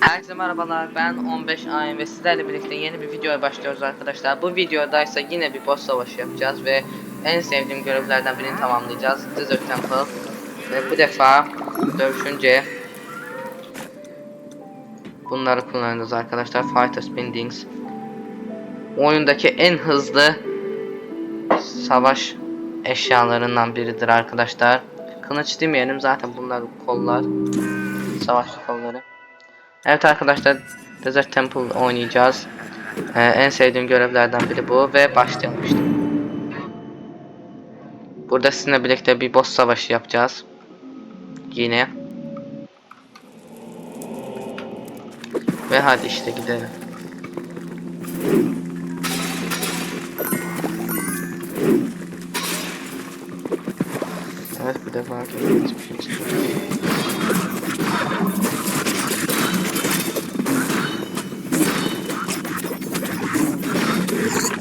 Herkese merhabalar ben 15 Ayin ve sizlerle birlikte yeni bir videoya başlıyoruz arkadaşlar. Bu videoda ise yine bir boss savaşı yapacağız ve en sevdiğim görevlerden birini tamamlayacağız. Desert Temple. Ve bu defa dövüşünce bunları kullanacağız arkadaşlar. Fighter Spindings. Oyundaki en hızlı savaş eşyalarından biridir arkadaşlar. Kılıç demeyelim zaten bunlar kollar. Savaş. Evet arkadaşlar Desert Temple oynayacağız. Ee, en sevdiğim görevlerden biri bu ve başlayalım. Burada sizinle birlikte bir boss savaşı yapacağız. Yine. Ve hadi işte gidelim. Evet bu defa hiçbir şey.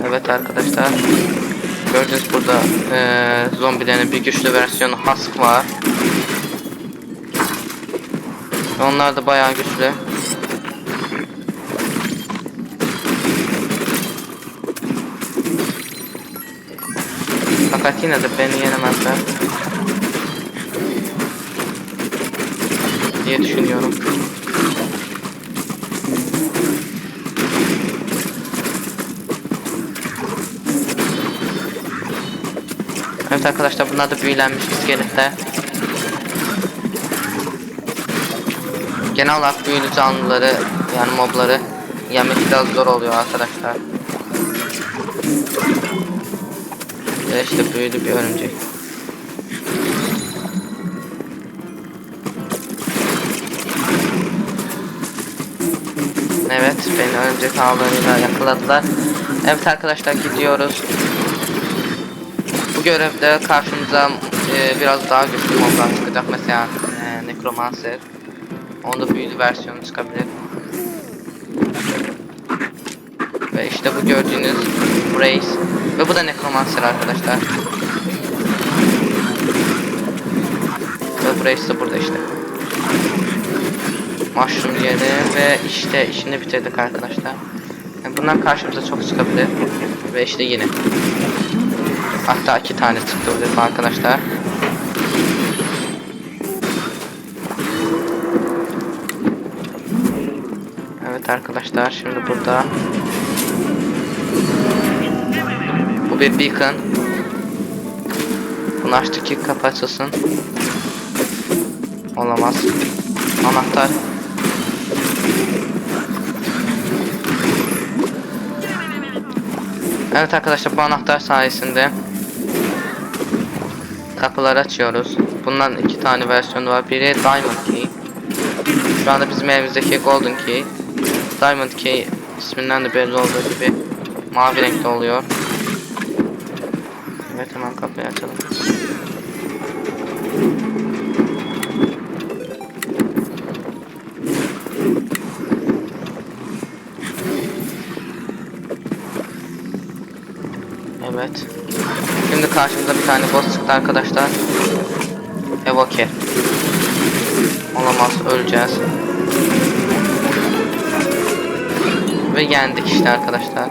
Evet arkadaşlar. Gördüğünüz burada eee zombilerin bir güçlü versiyonu Husk var. Onlar da bayağı güçlü. Fakat yine de beni yenemezler. diye düşünüyorum. Arkadaşlar bunlar da büyülenmiş iskeletler. Genel olarak büyülü canlıları yani mobları yemek biraz zor oluyor arkadaşlar. Ve işte büyülü bir örümcek. Evet beni örümcek ağlarıyla yakaladılar. Evet arkadaşlar gidiyoruz. Görevde karşımıza e, biraz daha güçlü moblar çıkacak mesela e, Necromancer. Onda büyülü versiyonu çıkabilir. Ve işte bu gördüğünüz Brace. Ve bu da Necromancer arkadaşlar. Ve Brace de burada işte. Mushroom yedi ve işte işini bitirdik arkadaşlar. Yani bunlar karşımıza çok çıkabilir. Ve işte yine. Hatta iki tane çıktı defa arkadaşlar. Evet arkadaşlar şimdi burada bu bir beacon. Bunu açtık ki kapı. Olamaz. Anahtar. Evet arkadaşlar bu anahtar sayesinde kapıları açıyoruz. Bundan iki tane versiyonu var. Biri Diamond Key. Şu anda bizim evimizdeki Golden Key. Diamond Key isminden de belli olduğu gibi mavi renkte oluyor. Evet hemen kapıyı açalım. Evet. Şimdi karşımıza bir tane boss çıktı arkadaşlar. Evoke. Olamaz öleceğiz. Ve yendik işte arkadaşlar.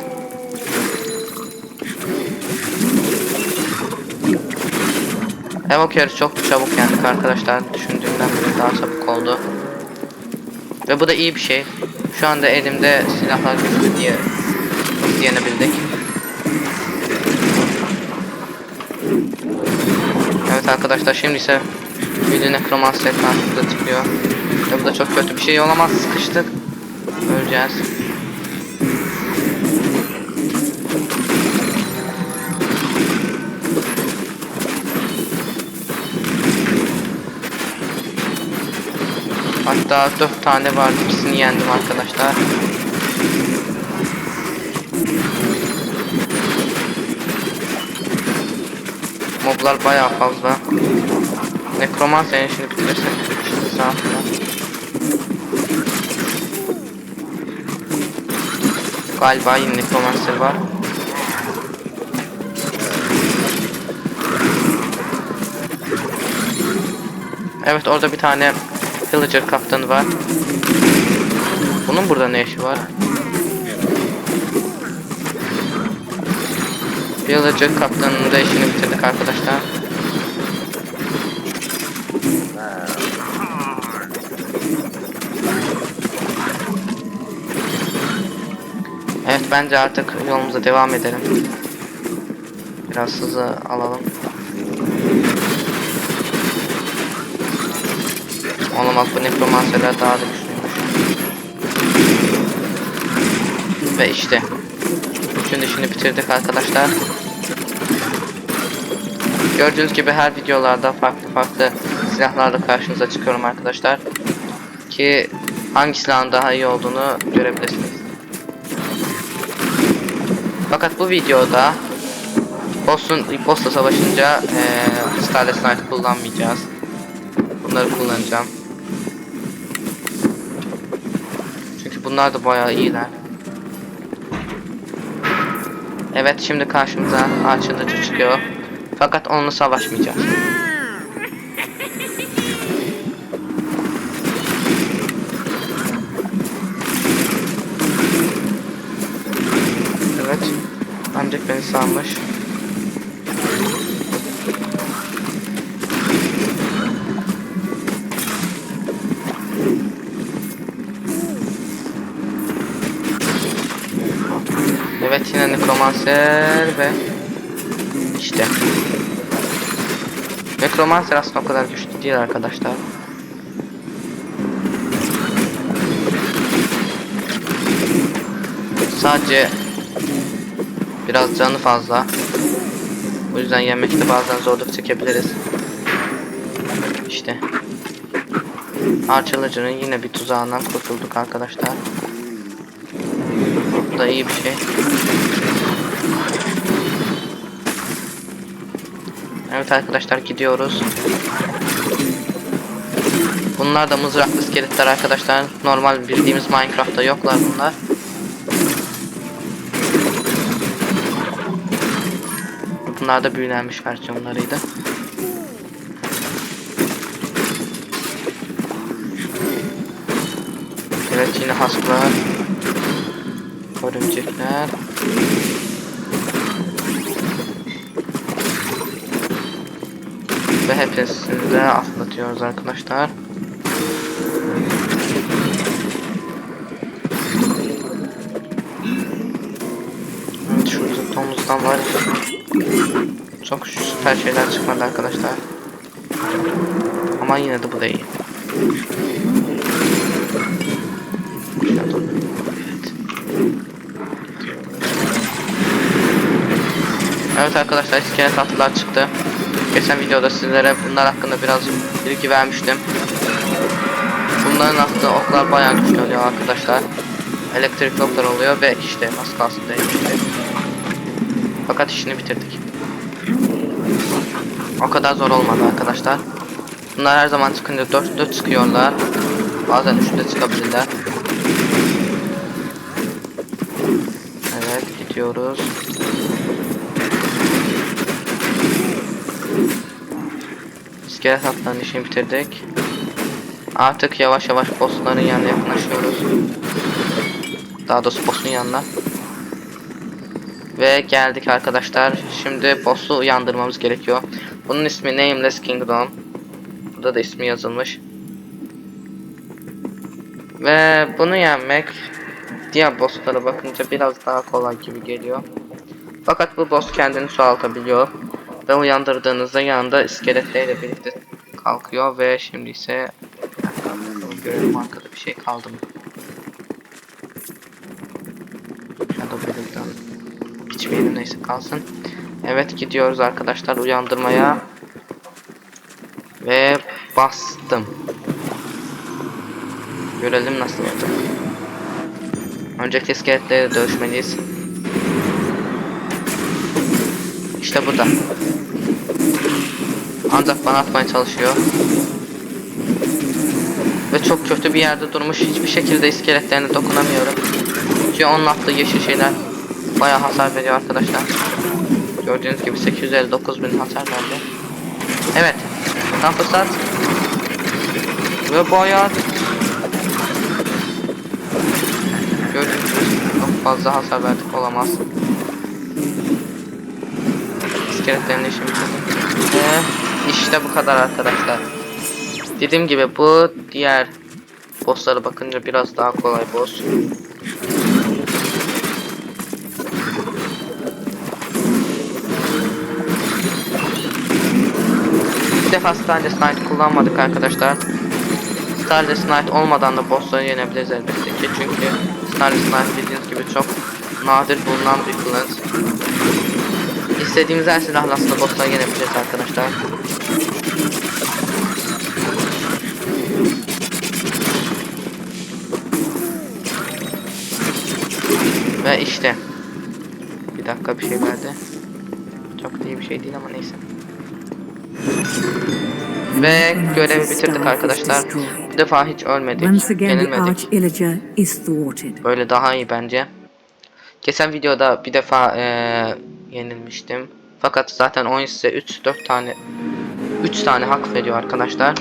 Evoke'yi çok çabuk yendik arkadaşlar. Düşündüğümden daha çabuk oldu. Ve bu da iyi bir şey. Şu anda elimde silahlar güçlü diye yenebildik. Evet arkadaşlar şimdi ise bir nekromancer karşımıza çıkıyor. Ve bu da çok kötü bir şey olamaz sıkıştık. Öleceğiz. Hatta 4 tane vardı ikisini yendim arkadaşlar. Moblar bayağı fazla. Nekromancer'in işini bitirirsek işte saatte. Galiba yine Necromancer var. Evet orada bir tane Villager kaptanı var. Bunun burada ne işi var? Villager kaptanının da işini bitirdik arkadaşlar. Evet bence artık yolumuza devam edelim. Biraz hızlı alalım. Olamaz bu nekromanserler daha da güçlüymüş. Ve işte. Üçün işini bitirdik arkadaşlar. Gördüğünüz gibi her videolarda farklı farklı silahlarla karşınıza çıkıyorum arkadaşlar. Ki hangi silahın daha iyi olduğunu görebilirsiniz. Fakat bu videoda Boss'un boss'la savaşınca eee Starless Knight kullanmayacağız. Bunları kullanacağım. Çünkü bunlar da bayağı iyiler. Evet şimdi karşımıza Archer'lıcı çıkıyor. Fakat onunla savaşmayacağız. Evet. Ancak beni sanmış. Evet yine nekromanser ve işte. Nekromancer aslında o kadar güçlü değil arkadaşlar. Sadece biraz canı fazla. O yüzden yemekte bazen zorluk çekebiliriz. İşte. Arçalıcının yine bir tuzağından kurtulduk arkadaşlar. Da iyi bir şey. Evet arkadaşlar gidiyoruz. Bunlar da mızraklı iskeletler arkadaşlar. Normal bildiğimiz Minecraft'ta yoklar bunlar. Bunlar da büyülenmiş versiyonlarıydı. Evet yine hasklar. Örümcekler. Ve hepsini de atlatıyoruz arkadaşlar. Evet şurada domuzdan var. Çok süper şeyler çıkmadı arkadaşlar. Ama yine de bu da iyi. Evet arkadaşlar iskelet atlılar çıktı. Geçen videoda sizlere bunlar hakkında biraz bilgi vermiştim. Bunların attığı oklar bayağı güçlü oluyor arkadaşlar. Elektrik oklar oluyor ve işte az kalsın değmişti. Fakat işini bitirdik. O kadar zor olmadı arkadaşlar. Bunlar her zaman çıkınca 4 4 çıkıyorlar. Bazen 3 de çıkabilirler. Evet gidiyoruz. İskelet hatlarının işini bitirdik. Artık yavaş yavaş bossların yanına yaklaşıyoruz. Daha doğrusu boss'un yanına. Ve geldik arkadaşlar. Şimdi boss'u uyandırmamız gerekiyor. Bunun ismi Nameless Kingdom. Burada da ismi yazılmış. Ve bunu yenmek diğer bosslara bakınca biraz daha kolay gibi geliyor. Fakat bu boss kendini çoğaltabiliyor. Ve uyandırdığınızda yanında iskeletleriyle birlikte kalkıyor ve şimdi ise görelim arkada bir şey kaldı mı? Shadow Build'dan hiçbir neyse kalsın. Evet gidiyoruz arkadaşlar uyandırmaya. Ve bastım. Görelim nasıl oldu. Öncelikle iskeletleri dövüşmeliyiz. İşte burada. Ancak bana atmaya çalışıyor. Ve çok kötü bir yerde durmuş. Hiçbir şekilde iskeletlerine dokunamıyorum. Çünkü onun attığı yeşil şeyler bayağı hasar veriyor arkadaşlar. Gördüğünüz gibi 859 bin hasar verdi. Evet. Tam fırsat. Ve bayağı fazla hasar verdik olamaz. İskeletlerin işi bitirdim. Ve işte bu kadar arkadaşlar. Dediğim gibi bu diğer bosslara bakınca biraz daha kolay boss. Bir defa Starless Knight kullanmadık arkadaşlar. Starless Knight olmadan da bossları yenebiliriz elbette ki çünkü Starless Knight bildiğiniz gibi çok nadir bulunan bir kılıç. İstediğimiz her silahla aslında bossları yenebiliriz arkadaşlar. Ve işte bir dakika bir şey verdi. Çok iyi bir şey değil ama neyse. Ve görevi bitirdik arkadaşlar. Bu defa hiç ölmedik. Yenilmedik. Böyle daha iyi bence. Geçen videoda bir defa eee, yenilmiştim. Fakat zaten oyun size 3-4 tane 3 tane hak veriyor arkadaşlar.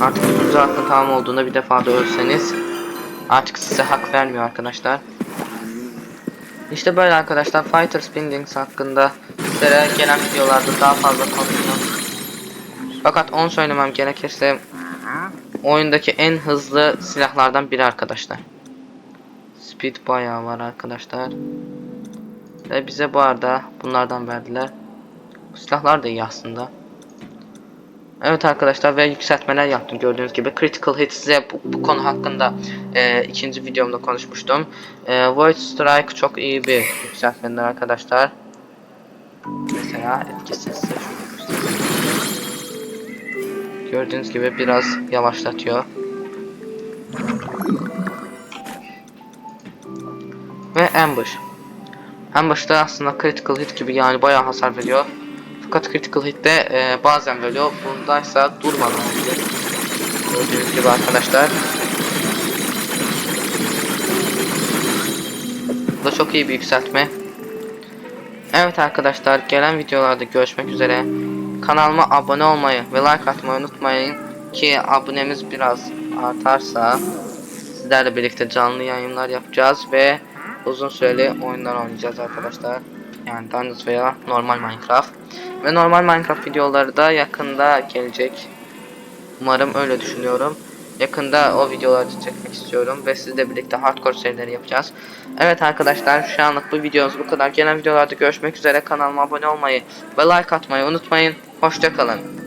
Artık üçüncü hakkın tamam olduğunda bir defa da ölseniz artık size hak vermiyor arkadaşlar. İşte böyle arkadaşlar Fighter Spindings hakkında sizlere gelen videolarda daha fazla konuşacağım. Fakat onu söylemem gerekirse oyundaki en hızlı silahlardan biri arkadaşlar. Speed bayağı var arkadaşlar. Ve bize bu arada bunlardan verdiler. Bu silahlar da iyi aslında. Evet arkadaşlar ve yükseltmeler yaptım gördüğünüz gibi. Critical Hit size bu, bu konu hakkında e, ikinci videomda konuşmuştum. E, Void Strike çok iyi bir yükseltmeler arkadaşlar. Mesela etkisiz. Gördüğünüz gibi biraz yavaşlatıyor. Ambush. Ambush da aslında critical hit gibi yani bayağı hasar veriyor. Fakat critical hit de e, bazen veriyor. Bundaysa durmadan veriyor. Gördüğünüz gibi arkadaşlar. Bu da çok iyi bir yükseltme. Evet arkadaşlar gelen videolarda görüşmek üzere. Kanalıma abone olmayı ve like atmayı unutmayın ki abonemiz biraz artarsa sizlerle birlikte canlı yayınlar yapacağız ve uzun süreli oyunlar oynayacağız arkadaşlar. Yani Dungeons veya normal Minecraft. Ve normal Minecraft videoları da yakında gelecek. Umarım öyle düşünüyorum. Yakında o videoları çekmek istiyorum ve sizle birlikte hardcore serileri yapacağız. Evet arkadaşlar şu anlık bu videomuz bu kadar. Gelen videolarda görüşmek üzere. Kanalıma abone olmayı ve like atmayı unutmayın. Hoşçakalın.